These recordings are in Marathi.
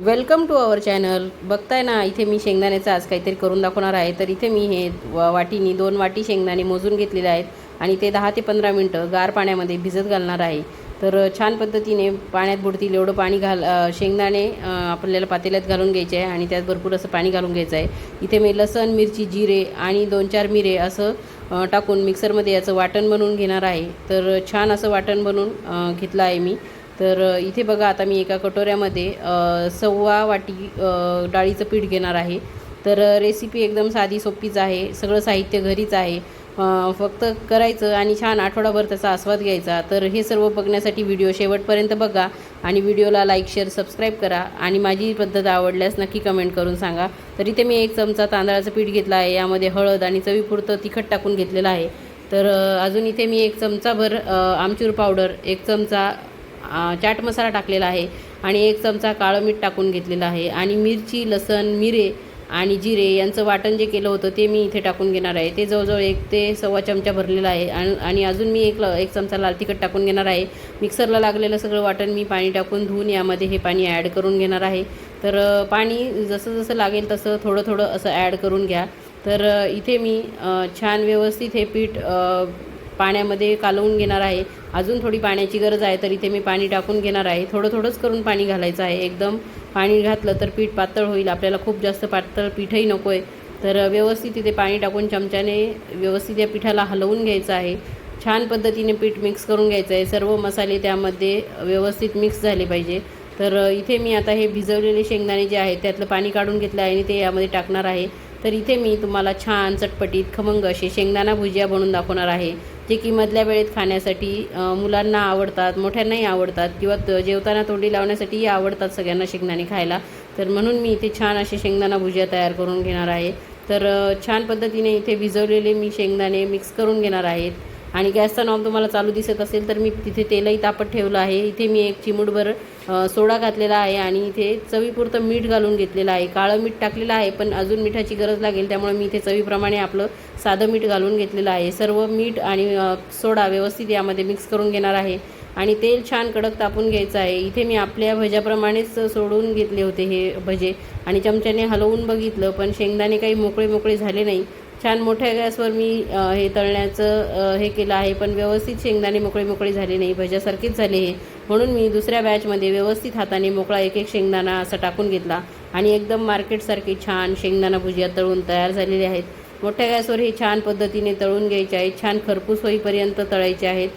वेलकम टू अवर चॅनल बघताय ना इथे मी शेंगदाण्याचं आज काहीतरी करून दाखवणार आहे. तर इथे मी हे वाटीनी दोन वाटी शेंगदाणे मोजून घेतलेले आहेत आणि ते दहा ते पंधरा मिनटं गार पाण्यामध्ये भिजत घालणार आहे. तर छान पद्धतीने पाण्यात बुडतील एवढं पाणी घाल शेंगदाणे आपल्याला पातेल्यात घालून घ्यायचे आहे आणि त्यात भरपूर असं पाणी घालून घ्यायचं आहे. इथे मी लसण मिरची जिरे आणि दोन चार मिरे असं टाकून मिक्सरमध्ये याचं वाटण बनवून घेणार आहे. तर छान असं वाटण बनवून घेतलं आहे मी. तर इथे बघा आता मी एका कटोऱ्यामध्ये सव्वा वाटी डाळीचं पीठ घेणार आहे. तर रेसिपी एकदम साधी सोपीच आहे. सगळं साहित्य घरीच आहे. फक्त करायचं आणि छान आठवडाभर त्याचा आस्वाद घ्यायचा. तर हे सर्व बघण्यासाठी व्हिडिओ शेवटपर्यंत बघा आणि व्हिडिओला लाईक शेअर सबस्क्राईब करा आणि माझी पद्धत आवडल्यास नक्की कमेंट करून सांगा. तर इथे मी एक चमचा तांदळाचं पीठ घेतलं आहे. यामध्ये हळद आणि चवीपुरतं तिखट टाकून घेतलेलं आहे. तर अजून इथे मी एक चमचाभर आमचूर पावडर एक चमचा चाट मसाला टाकलेला आहे आणि एक चमचा काळं मीठ टाकून घेतलेलं आहे आणि मिरची लसण मिरे आणि जिरे यांचं वाटण जे केलं होतं ते मी इथे टाकून घेणार आहे. ते जवळजवळ एक ते सव्वा चमचा भरलेला आहे आणि आणि अजून मी एक ल एक चमचा लाल तिखट टाकून घेणार आहे. मिक्सरला लागलेलं सगळं वाटण मी पाणी टाकून धुवून यामध्ये हे पाणी ॲड करून घेणार आहे. तर पाणी जसं जसं लागेल तसं थोडं थोडं असं ॲड करून घ्या. तर इथे मी छान व्यवस्थित हे पीठ पाण्यामध्ये कालवून घेणार आहे. अजून थोडी पाण्याची गरज आहे तर इथे मी पाणी टाकून घेणार आहे. थोडं थोडंच करून पाणी घालायचं आहे. एकदम पाणी घातलं तर पीठ पातळ होईल. आपल्याला खूप जास्त पातळ पीठही नको आहे तर व्यवस्थित इथे पाणी टाकून चमच्याने व्यवस्थित या पिठाला हलवून घ्यायचं आहे. छान पद्धतीने पीठ मिक्स करून घ्यायचं आहे. सर्व मसाले त्यामध्ये व्यवस्थित मिक्स झाले पाहिजे. तर इथे मी आता हे भिजवलेले शेंगदाणे जे आहेत त्यातलं पाणी काढून घेतलं आहे आणि ते यामध्ये टाकणार आहे. तर इथे मी तुम्हाला छान चटपटीत खमंग असे शेंगदाणा भुजिया बनवून दाखवणार आहे जे की मधल्या वेळेत खाण्यासाठी मुलांना आवडतात मोठ्यांनाही आवडतात किंवा जेवताना तोंडी लावण्यासाठीही आवडतात सगळ्यांना शेंगदाणे खायला. तर म्हणून मी इथे छान असे शेंगदाणा भुजिया तयार करून घेणार आहे. तर छान पद्धतीने इथे भिजवलेले मी शेंगदाणे मिक्स करून घेणार आहेत. आणि गॅसचा नॉब तुम्हाला चालू दिसत असेल तर मी तिथे तेलही तापत ठेवलं आहे. इथे मी एक चिमूटभर सोडा घातलेला आहे आणि इथे चवीपुरतं मीठ घालून घेतलेलं आहे. काळं मीठ टाकलेलं आहे पण अजून मिठाची गरज लागेल त्यामुळे मी इथे चवीप्रमाणे आपलं साधं मीठ घालून घेतलेलं आहे. सर्व मीठ आणि सोडा व्यवस्थित यामध्ये मिक्स करून घेणार आहे. आणि तेल छान कडक तापून घ्यायचं आहे. इथे मी आपल्या भज्याप्रमाणेच सोडून घेतले होते हे भजे. आणि चमच्याने हलवून बघितलं पण शेंगदाणे काही मोकळे मोकळे झाले नाही. छान मोठ्या गॅसवर मी हे तळण्याचं हे केलं आहे पण व्यवस्थित शेंगदाणे मोकळे मोकळे झाले नाही भज्यासारखेच झाले हे. म्हणून मी दुसऱ्या बॅचमध्ये व्यवस्थित हाताने मोकळा एक एक शेंगदाणा असा टाकून घेतला. आणि एकदम मार्केटसारखे छान शेंगदाणा भुजिया तळून तयार झालेले आहेत. मोठ्या गॅसवर हे छान पद्धतीने तळून घ्यायचे आहेत. छान खरपूस होईपर्यंत तळायचे आहेत.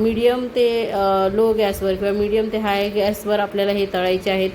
मीडियम ते लो गॅसवर किंवा मीडियम ते हाय गॅसवर आपल्याला हे तळायचे आहेत.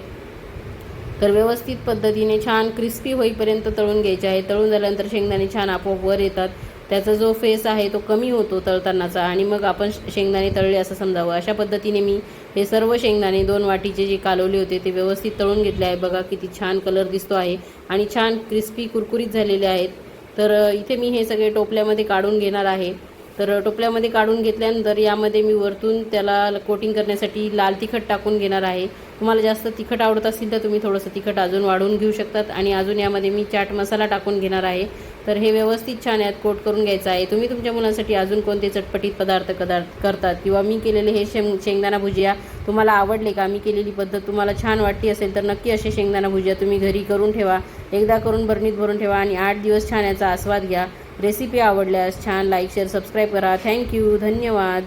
तर व्यवस्थित पद्धतीने छान क्रिस्पी होईपर्यंत तळून घ्यायचे आहे. तळून झाल्यानंतर शेंगदाणे छान आपोआप वर येतात. त्याचा जो फेस आहे तो कमी होतो तळतानाचा आणि मग आपण शेंगदाणे तळले असं समजावं. अशा पद्धतीने मी हे सर्व शेंगदाणे दोन वाटीचे जे कालवले होते ते व्यवस्थित तळून घेतले आहे. बघा किती छान कलर दिसतो आहे आणि छान क्रिस्पी कुरकुरीत झालेले आहेत. तर इथे मी हे सगळे टोपल्यामध्ये काढून घेणार आहे. तर टोपल्यामध्ये काढून घेतल्यानंतर यामध्ये मी वरतून त्याला कोटिंग करण्यासाठी लाल तिखट टाकून घेणार आहे. तुम्हाला जास्त तिखट आवडत असेल तर तुम्ही थोडंसं तिखट अजून वाढवून घेऊ शकतात आणि अजून यामध्ये मी चाट मसाला टाकून घेणार आहे. तर हे व्यवस्थित छान यात कोट करून घ्यायचं आहे. तुम्ही तुमच्या मुलांसाठी अजून कोणते चटपटीत पदार्थ कदा करतात किंवा मी केलेले हे शेंग शेंगदाणा भुजिया तुम्हाला आवडले का? मी केलेली पद्धत तुम्हाला छान वाटली असेल तर नक्की असे शेंगदाणा भुजिया तुम्ही घरी करून ठेवा. एकदा करून बरणीत भरून ठेवा आणि आठ दिवस छान याचा आस्वाद घ्या. रेसिपी आवडल्यास छान लाईक शेअर सबस्क्राईब करा. Thank you. धन्यवाद.